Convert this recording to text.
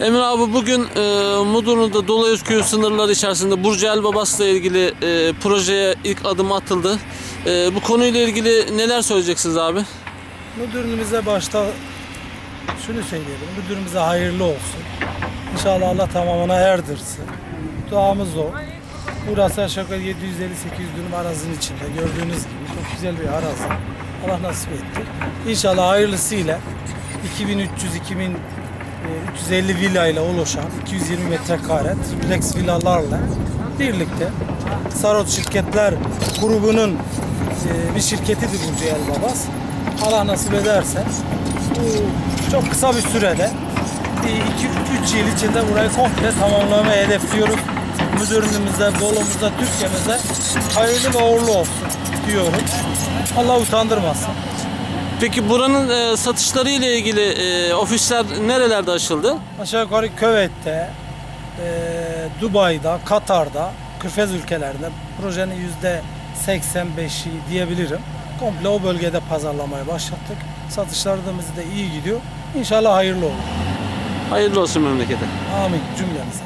Emir abi bugün e, Mudurnu'da Dolayöz Köyü sınırları içerisinde Burcu Elbabas'la ilgili e, projeye ilk adım atıldı. E, bu konuyla ilgili neler söyleyeceksiniz abi? Müdürümüze başta şunu söyleyelim. Müdürümüze hayırlı olsun. İnşallah Allah tamamına erdirsin. Duamız o. Burası aşağı yukarı 750-800 dönüm arazinin içinde. Gördüğünüz gibi çok güzel bir arazi. Allah nasip etti. İnşallah hayırlısıyla 2300 2000 e, 350 villa ile oluşan 220 metrekare triplex villalarla birlikte Sarot Şirketler grubunun e, bir şirketidir Burcu Elbabas. Allah nasip ederse bu çok kısa bir sürede 2-3 yıl içinde burayı komple tamamlamayı hedefliyoruz. Müdürlüğümüze, Bolu'muza, Türkiye'mize hayırlı ve uğurlu olsun diyorum. Allah utandırmasın. Peki buranın e, satışları ile ilgili e, ofisler nerelerde açıldı? Aşağı yukarı Küveyt'te, e, Dubai'da, Katar'da, Körfez ülkelerinde projenin yüzde 85'i diyebilirim. Komple o bölgede pazarlamaya başlattık. Satışlarımız da iyi gidiyor. İnşallah hayırlı olur. Hayırlı olsun memlekete. Amin cümlemize.